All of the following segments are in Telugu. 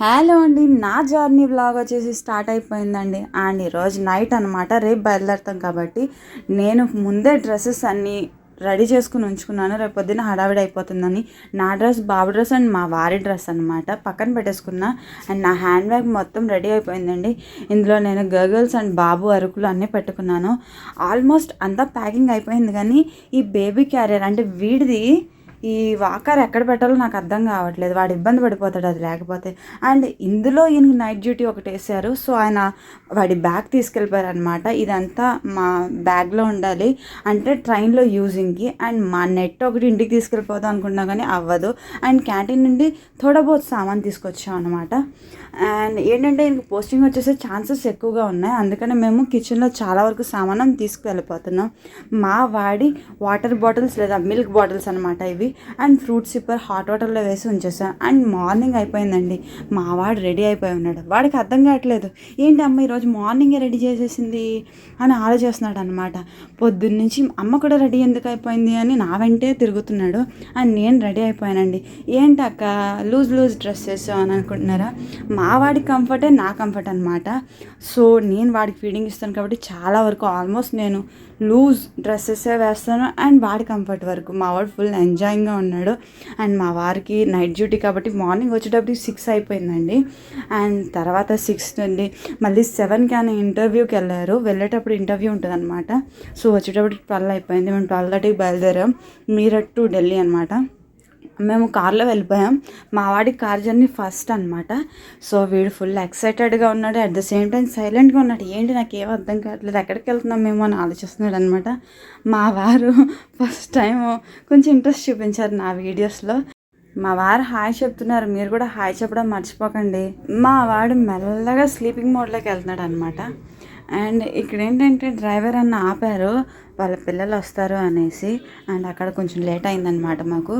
హలో అండి నా జర్నీ బ్లాగ్ వచ్చేసి స్టార్ట్ అయిపోయిందండి. అండ్ ఈరోజు నైట్ అనమాట రేపు బయలుదేరుతాం కాబట్టి నేను ముందే డ్రెస్సెస్ అన్నీ రెడీ చేసుకుని ఉంచుకున్నాను. రేపు పొద్దున్న హడావిడి అయిపోతుందని నా డ్రెస్ బాబు డ్రెస్ అండ్ మా వారి డ్రెస్ అనమాట పక్కన పెట్టేసుకున్నా. అండ్ నా హ్యాండ్ బ్యాగ్ మొత్తం రెడీ అయిపోయిందండి. ఇందులో నేను గర్గల్స్ అండ్ బాబు అరుకులు అన్నీ పెట్టుకున్నాను. ఆల్మోస్ట్ అంతా ప్యాకింగ్ అయిపోయింది కానీ ఈ బేబీ క్యారియర్ అంటే వీడిది ఈ వాకర్ ఎక్కడ పెట్టాలో నాకు అర్థం కావట్లేదు. వాడు ఇబ్బంది పడిపోతాడు అది లేకపోతే. అండ్ ఇందులో ఈయన నైట్ డ్యూటీ ఒకటి వేసారు సో ఆయన వాడి బ్యాగ్ తీసుకెళ్ళిపోయారు అనమాట ఇదంతా మా బ్యాగ్లో ఉండాలి. అంటే ట్రైన్లో యూజింగ్కి. అండ్ మా నెట్ ఒకటి ఇంటికి తీసుకెళ్ళిపోదాం అనుకున్నా కానీ అవ్వదు. అండ్ క్యాంటీన్ నుండి తోడబోత్ సామాన్ తీసుకొచ్చాం అనమాట అండ్ ఏంటంటే ఇంక పోస్టింగ్ వచ్చేసే ఛాన్సెస్ ఎక్కువగా ఉన్నాయి. అందుకని మేము కిచెన్లో చాలా వరకు సామానం తీసుకువెళ్ళిపోతున్నాం. మా వాడి వాటర్ బాటిల్స్ లేదా మిల్క్ బాటిల్స్ అనమాట ఇవి. అండ్ ఫ్రూట్ సిప్పర్ హాట్ వాటర్లో వేసి ఉంచేసాను అండ్ మార్నింగ్ అయిపోయిందండి. మా వాడు రెడీ అయిపోయి ఉన్నాడు. వాడికి అర్థం కావట్లేదు. ఏంటి అమ్మ ఈరోజు మార్నింగే రెడీ చేసేసింది? అని ఆలోచిస్తున్నాడు అనమాట పొద్దున్నుంచి అమ్మ కూడా రెడీ ఎందుకు అయిపోయింది అని నా వెంటే తిరుగుతున్నాడు. అండ్ నేను రెడీ అయిపోయానండి. ఏంటి లూజ్ లూజ్ డ్రెస్ వేసావు అని అనుకుంటున్నారా? మా వాడి కంఫర్టే నా కంఫర్ట్ అనమాట సో నేను వాడికి ఫీడింగ్ ఇస్తాను కాబట్టి చాలా వరకు ఆల్మోస్ట్ నేను లూజ్ డ్రెస్సెసే వేస్తాను అండ్ వాడి కంఫర్ట్ వరకు. మా వాడు ఫుల్ ఎంజాయింగ్గా ఉన్నాడు. అండ్ మా వారికి నైట్ డ్యూటీ కాబట్టి మార్నింగ్ వచ్చేటప్పటికి సిక్స్ అయిపోయిందండి. అండ్ తర్వాత సిక్స్ నుండి మళ్ళీ సెవెన్కి ఆయన ఇంటర్వ్యూకి వెళ్ళారు. వెళ్ళేటప్పుడు ఇంటర్వ్యూ ఉంటుంది అనమాట సో వచ్చేటప్పటికి ట్వెల్వ్ అయిపోయింది. మేము ట్వెల్వ్ థర్టీకి బయలుదేరాం. మీరట్ టు ఢిల్లీ అనమాట మేము కార్లో వెళ్ళిపోయాం. మా వాడి కార్ జర్నీ ఫస్ట్ అనమాట సో వీడు ఫుల్ ఎక్సైటెడ్గా ఉన్నాడు. అట్ ద సేమ్ టైం సైలెంట్గా ఉన్నాడు. ఏంటి నాకు ఏం అర్థం కావట్లేదు. ఎక్కడికి వెళ్తున్నాం మేము అని ఆలోచిస్తున్నాడు అనమాట మా వారు ఫస్ట్ టైం కొంచెం ఇంట్రెస్ట్ చూపించారు నా వీడియోస్లో. మా వారు హాయ్ చెప్తున్నారు. మీరు కూడా హాయ్ చెప్పడం మర్చిపోకండి. మా వాడు మెల్లగా స్లీపింగ్ మోడ్లోకి వెళ్తున్నాడు అనమాట అండ్ ఇక్కడ ఏంటంటే డ్రైవర్ అన్న ఆపారు. వాళ్ళ పిల్లలు వస్తారు అనేసి అండ్ అక్కడ కొంచెం లేట్ అయిందనమాట మాకు.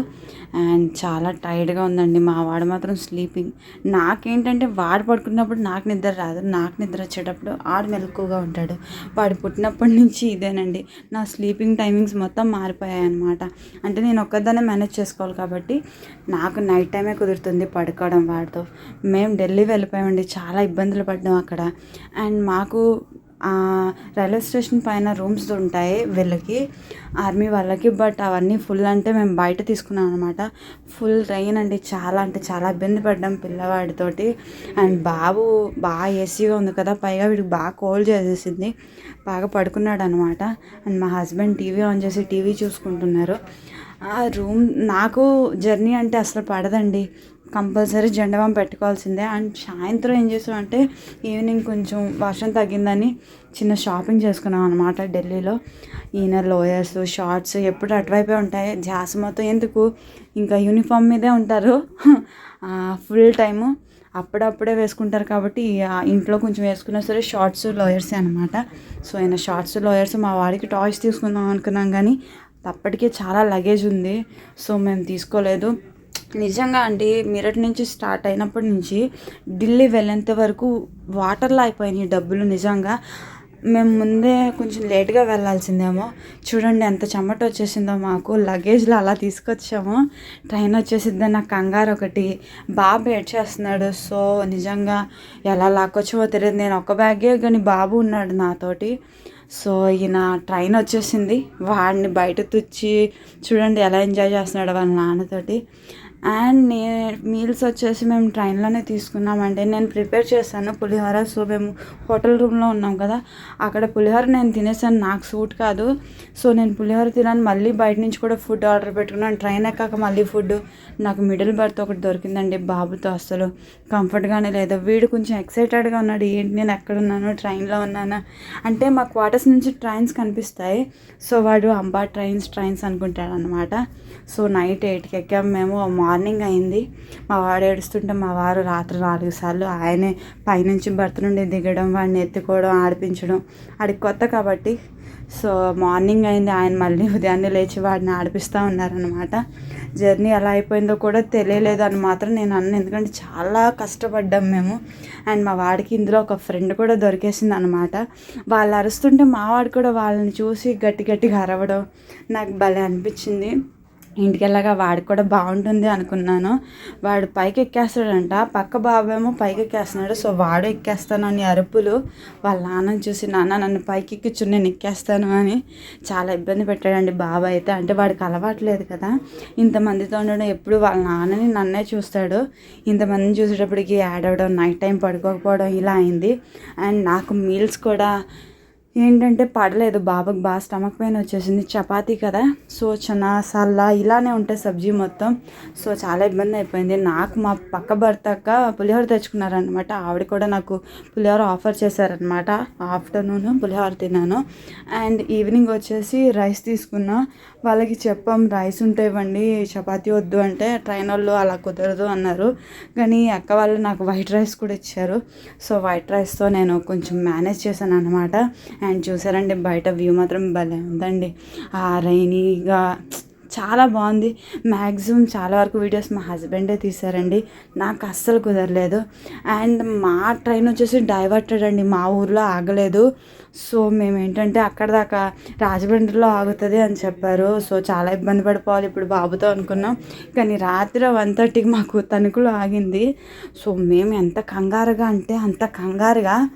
అండ్ చాలా టైర్డ్గా ఉందండి. మా వాడు మాత్రం స్లీపింగ్. నాకేంటంటే వాడు పడుకున్నప్పుడు నాకు నిద్ర రాదు. నాకు నిద్ర వచ్చేటప్పుడు ఆడు మెలకుగా ఉంటాడు. వాడు పుట్టినప్పటి నుంచి ఇదేనండి. నా స్లీపింగ్ టైమింగ్స్ మొత్తం మారిపోయాయి అనమాట అంటే నేను ఒక్కదాన్నే మేనేజ్ చేసుకోవాలి కాబట్టి నాకు నైట్ టైమే కుదురుతుంది పడుకోవడం వాడితో. మేము ఢిల్లీ వెళ్ళిపోయామండి. చాలా ఇబ్బందులు పడ్డాం అక్కడ. అండ్ మాకు రైల్వే స్టేషన్ పైన రూమ్స్ ఉంటాయి వీళ్ళకి ఆర్మీ వాళ్ళకి బట్ అవన్నీ ఫుల్ అంటే మేము బయట తీసుకున్నాం అనమాట ఫుల్ రైన్ అండి చాలా అంటే చాలా ఇబ్బంది పడ్డాం పిల్లవాడితోటి. అండ్ బాబు బాగా ఏసీగా ఉంది కదా పైగా వీడికి బాగా కోల్డ్ చేసేసింది బాగా పడుకున్నాడు అనమాట అండ్ మా హస్బెండ్ టీవీ ఆన్ చేసి టీవీ చూసుకుంటున్నారు. ఆ రూమ్ నాకు జర్నీ అంటే అసలు పడదండి. కంపల్సరీ జెండబాం పెట్టుకోవాల్సిందే. అండ్ సాయంత్రం ఏం చేసాం అంటే ఈవినింగ్ కొంచెం వర్షం తగ్గిందని చిన్న షాపింగ్ చేసుకున్నాం అనమాట ఢిల్లీలో. ఈయన లోయర్స్ షార్ట్స్ ఎప్పుడు అటువైపే ఉంటాయి. జాస్ మొత్తం ఎందుకు? ఇంకా యూనిఫామ్ మీదే ఉంటారు. ఫుల్ టైము అప్పుడప్పుడే వేసుకుంటారు కాబట్టి ఇంట్లో కొంచెం వేసుకున్నా సరే షార్ట్స్ లోయర్సే అనమాట సో ఆయన షార్ట్స్ లోయర్స్ మా వాడికి టాయ్స్ తీసుకుందాం అనుకున్నాం కానీ అప్పటికే చాలా లగేజ్ ఉంది. సో మేము తీసుకోలేదు. నిజంగా అండి మీరట్ నుంచి స్టార్ట్ అయినప్పటి నుంచి ఢిల్లీ వెళ్ళేంత వరకు వాటర్లో అయిపోయినాయి డబ్బులు నిజంగా. మేము ముందే కొంచెం లేట్గా వెళ్ళాల్సిందేమో. చూడండి ఎంత చెమట వచ్చేసిందో మాకు. లగేజ్లో అలా తీసుకొచ్చాము. ట్రైన్ వచ్చేసిద్దా నాకు కంగారు ఒకటి. బాబు చేస్తున్నాడు. సో నిజంగా ఎలా లాక్కొచ్చామో తెలియదు నేను ఒక బ్యాగే కానీ బాబు ఉన్నాడు నాతోటి. సో ఈయన ట్రైన్ వచ్చేసింది. వాడిని బయట తుచ్చి చూడండి ఎలా ఎంజాయ్ చేస్తున్నాడు వాళ్ళ నాన్నతోటి. అండ్ నే మీల్స్ వచ్చేసి మేము ట్రైన్లోనే తీసుకున్నామంటే నేను ప్రిపేర్ చేశాను పులిహోర. సో మేము హోటల్ రూమ్లో ఉన్నాం కదా అక్కడ పులిహోర నేను తినేసాను. నాకు సూట్ కాదు. సో నేను పులిహోర తినాను మళ్ళీ బయట నుంచి కూడా ఫుడ్ ఆర్డర్ పెట్టుకున్నాను. ట్రైన్ ఎక్కాక మళ్ళీ ఫుడ్. నాకు మిడిల్ బర్త్ ఒకటి దొరికిందండి బాబుతో అసలు. కంఫర్ట్గానే లేదు. వీడు కొంచెం ఎక్సైటెడ్గా ఉన్నాడు. ఏంటి నేను ఎక్కడున్నాను ట్రైన్లో ఉన్నాను? అంటే మా క్వార్టర్స్ నుంచి ట్రైన్స్ కనిపిస్తాయి. సో వాడు అంబా ట్రైన్స్ ట్రైన్స్ అనుకుంటాడు అనమాట సో నైట్ ఎయిట్కి ఎక్కాము మేము. మార్నింగ్ మార్నింగ్ అయింది. మా వాడు ఏడుస్తుంటే మా వారు రాత్రి నాలుగు సార్లు ఆయనే పైనుంచి భర్త నుండి దిగడం వాడిని ఎత్తుకోవడం ఆడిపించడం. ఆడికి కొత్త కాబట్టి సో మార్నింగ్ అయింది. ఆయన మళ్ళీ ఉదయాన్నే లేచి వాడిని ఆడిపిస్తూ ఉన్నారనమాట జర్నీ ఎలా అయిపోయిందో కూడా తెలియలేదు అని మాత్రం నేను అన్న ఎందుకంటే చాలా కష్టపడ్డాం మేము. అండ్ మా వాడికి ఇందులో ఒక ఫ్రెండ్ కూడా దొరికేసింది అనమాట వాళ్ళు అరుస్తుంటే మా వాడు కూడా వాళ్ళని చూసి గట్టి గట్టిగా అరవడం నాకు భలే అనిపించింది. ఇంటికి వెళ్ళాక వాడికి కూడా బాగుంటుంది అనుకున్నాను. వాడు పైకి ఎక్కేస్తాడంట. పక్క బాబేమో పైకి ఎక్కేస్తున్నాడు. సో వాడు ఎక్కేస్తాను అని అరుపులు. వాళ్ళ నాన్నని చూసి నాన్న నన్ను పైకి ఎక్కించు నేను ఎక్కేస్తాను అని చాలా ఇబ్బంది పెట్టాడండి బాబు అయితే. అంటే వాడికి అలవాట్లేదు కదా. ఇంతమందితో ఉండడం ఎప్పుడు వాళ్ళ నాన్నని నన్నే చూస్తాడు. ఇంతమందిని చూసేటప్పటికి యాడ్ అవ్వడం నైట్ టైం పడుకోకపోవడం ఇలా అయింది. అండ్ నాకు మీల్స్ కూడా ఏంటంటే పడలేదు బాబాకి బాగా స్టమక్ పెయిన్ వచ్చేసింది. చపాతీ కదా. సో చనా సల్లా ఇలానే ఉంటాయి సబ్జీ మొత్తం. సో చాలా ఇబ్బంది అయిపోయింది. నాకు మా పక్క భర్తక్క పులిహోర తెచ్చుకున్నారనమాట ఆవిడ కూడా నాకు పులిహోర ఆఫర్ చేశారనమాట ఆఫ్టర్నూన్ పులిహోర తిన్నాను. అండ్ ఈవినింగ్ వచ్చేసి రైస్ తీసుకున్నా. వాళ్ళకి చెప్పాం రైస్ ఉంటే ఇవ్వండి చపాతీ వద్దు అంటే ట్రైన్ వాళ్ళు అలా కుదరదు అన్నారు. కానీ అక్క వాళ్ళు నాకు వైట్ రైస్ కూడా ఇచ్చారు. సో వైట్ రైస్తో నేను కొంచెం మేనేజ్ చేశాను అనమాట అండ్ చూసారండి బయట వ్యూ మాత్రం భలే ఉందండి. ఆ రైనీగా చాలా బాగుంది. మ్యాక్సిమం చాలా వరకు వీడియోస్ మా హస్బెండే తీశారండి. నాకు అస్సలు కుదరలేదు. అండ్ మా ట్రైన్ వచ్చేసి డైవర్టెడ్ అండి. మా ఊర్లో ఆగలేదు. సో మేము ఏంటంటే అక్కడ దాకా రాజమండ్రిలో ఆగుతుంది అని చెప్పారు. సో చాలా ఇబ్బంది పడిపోవాలి ఇప్పుడు బాబుతో అనుకున్నాం. కానీ రాత్రి వన్ థర్టీకి మాకు తణుకులో ఆగింది. సో మేము ఎంత కంగారుగా అంటే అంత కంగారుగా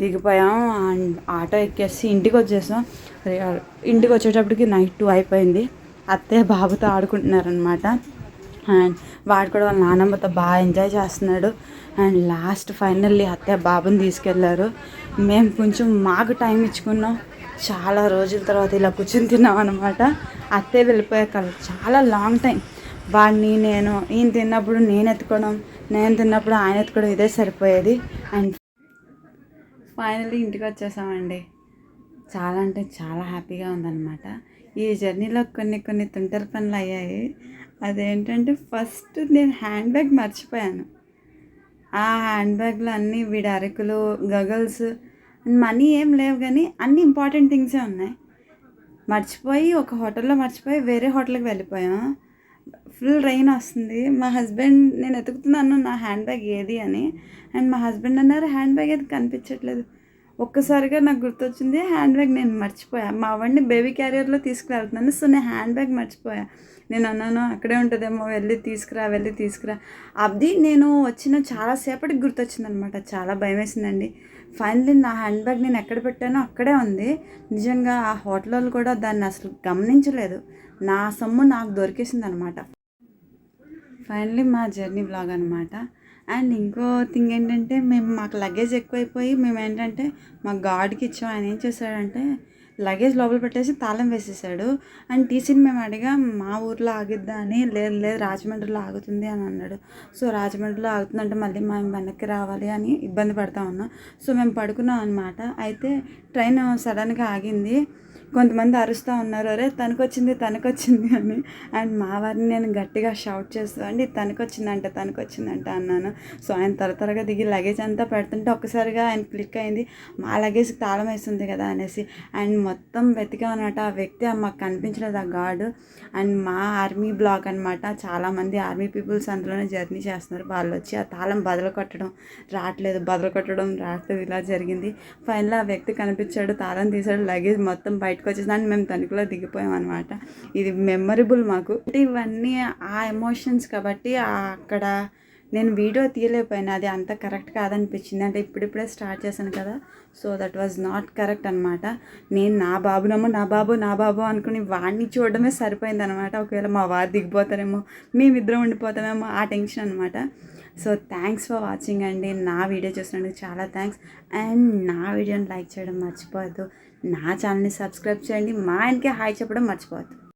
దిగిపోయాం అండ్ ఆటో ఎక్కేసి ఇంటికి వచ్చేసాం ఇంటికి వచ్చేటప్పటికి నైట్ టూ అయిపోయింది. అత్తయ్య బాబుతో ఆడుకుంటున్నారనమాట అండ్ వాడు కూడా వాళ్ళ నాన్నమ్మతో బాగా ఎంజాయ్ చేస్తున్నాడు. అండ్ లాస్ట్ ఫైనల్లీ అత్తయ్య బాబుని తీసుకెళ్ళారు. మేము కొంచెం మాకు టైం ఇచ్చుకున్నాం. చాలా రోజుల తర్వాత ఇలా కూర్చుని తిన్నాం అనమాట అత్తయ్య వెళ్ళిపోయాక చాలా లాంగ్ టైం. వాడిని నేను ఈయన తిన్నప్పుడు నేను ఎత్తుకోవడం నేను తిన్నప్పుడు ఆయన ఎత్తుకోవడం ఇదే సరిపోయేది. అండ్ ఫైనల్లీ ఇంటికి వచ్చేసామండి చాలా అంటే చాలా హ్యాపీగా ఉందన్నమాట. ఈ జర్నీలో కొన్ని కొన్ని తుంటర పనులు అయ్యాయి అదేంటంటే ఫస్ట్ నేను హ్యాండ్ బ్యాగ్ మర్చిపోయాను. ఆ హ్యాండ్ బ్యాగ్లో అన్నీ వీడి అరకులు గగల్స్ మనీ ఏం లేవు కానీ అన్ని ఇంపార్టెంట్ థింగ్సే ఉన్నాయి. మర్చిపోయి ఒక హోటల్లో మర్చిపోయి వేరే హోటల్కి వెళ్ళిపోయాం. ఫుల్ రైన్ వస్తుంది. మా హస్బెండ్ నేను ఎతుకుతున్నాను నా హ్యాండ్ బ్యాగ్ ఏది అని. అండ్ మా హస్బెండ్ అన్నారు హ్యాండ్ బ్యాగ్ ఏది కనిపించట్లేదు. ఒక్కసారిగా నాకు గుర్తొచ్చింది హ్యాండ్ బ్యాగ్ నేను మర్చిపోయా. మా వాడిని బేబీ క్యారియర్లో తీసుకురావుతున్నాను సో నేను హ్యాండ్ బ్యాగ్ మర్చిపోయా. నేను అన్నాను అక్కడే ఉంటుందేమో వెళ్ళి తీసుకురా వెళ్ళి తీసుకురా. అది నేను వచ్చిన చాలాసేపటికి గుర్తొచ్చిందనమాట. చాలా భయం వేసిందండి ఫైనలీ నా హ్యాండ్ బ్యాగ్ నేను ఎక్కడ పెట్టానో అక్కడే ఉంది. నిజంగా ఆ హోటల్ కూడా దాన్ని అసలు గమనించలేదు. నా సొమ్ము నాకు దొరికేసింది అనమాట ఫైనలీ మా జర్నీ బ్లాగ్ అనమాట. అండ్ ఇంకో థింగ్ ఏంటంటే మేము మాకు లగేజ్ ఎక్కువైపోయి మేము ఏంటంటే మా గాడ్కి ఇచ్చాం. ఆయన ఏం చేశాడంటే లగేజ్ లోపల పెట్టేసి తాళం వేసేసాడు. అండ్ టీసీని మేము అడిగా మా ఊర్లో ఆగిద్దా అని లేదు లేదు రాజమండ్రిలో ఆగుతుంది అని అన్నాడు. సో రాజమండ్రిలో ఆగుతుందంటే మళ్ళీ మేము వెనక్కి రావాలి అని ఇబ్బంది పడతా ఉన్నాం. సో మేము పడుకున్నాం అనమాట. అయితే ట్రైన్ సడన్గా ఆగింది. కొంతమంది అరుస్తూ ఉన్నారు అరే తనకొచ్చింది తనకొచ్చింది అని. అండ్ మా వారిని నేను గట్టిగా షౌట్ చేస్తూ అండి తనకొచ్చిందంట తనకొచ్చిందంట అన్నాను. సో ఆయన త్వర త్వరగా దిగి లగేజ్ అంతా పెడుతుంటే ఒక్కసారిగా ఆయన క్లిక్ అయింది. మా లగేజ్ తాళం వేస్తుంది కదా అనేసి. అండ్ మొత్తం వెతికామన్నమాట ఆ వ్యక్తి మాకు కనిపించలేదు ఆ గార్డు అండ్ మా ఆర్మీ బ్లాక్ అనమాట చాలామంది ఆర్మీ పీపుల్స్ అందులోనే జర్నీ చేస్తున్నారు. వాళ్ళు వచ్చి ఆ తాళం బదులు కొట్టడం రావట్లేదు బదులు కొట్టడం రావట్లేదు ఇలా జరిగింది. ఫైనల్ ఆ వ్యక్తి కనిపించాడు తాళం తీసాడు లగేజ్ మొత్తం బయట బయటకు వచ్చేసి మేము తణుకులో దిగిపోయాం అనమాట ఇది మెమరబుల్ మాకు. ఇవన్నీ ఆ ఎమోషన్స్ కాబట్టి అక్కడ నేను వీడియో తీయలేకపోయినా అది అంత కరెక్ట్ కాదనిపించింది. అంటే ఇప్పుడిప్పుడే స్టార్ట్ చేశాను కదా. So that was not correct అనమాట నేను నా బాబునమ్మో నా బాబు నా బాబు అనుకుని వాడిని చూడడమే సరిపోయింది అనమాట ఒకవేళ మా వారు దిగిపోతారేమో మేమిద్దరం ఉండిపోతామేమో ఆ టెన్షన్ అనమాట సో థ్యాంక్స్ ఫర్ వాచింగ్ అండి. నా వీడియో చూసినందుకు చాలా థ్యాంక్స్ అండ్ నా వీడియోని లైక్ చేయడం మర్చిపోవద్దు. నా ఛానల్ని సబ్స్క్రైబ్ చేయండి. మా ఆయనకే హాయ్ చెప్పడం మర్చిపోవద్దు.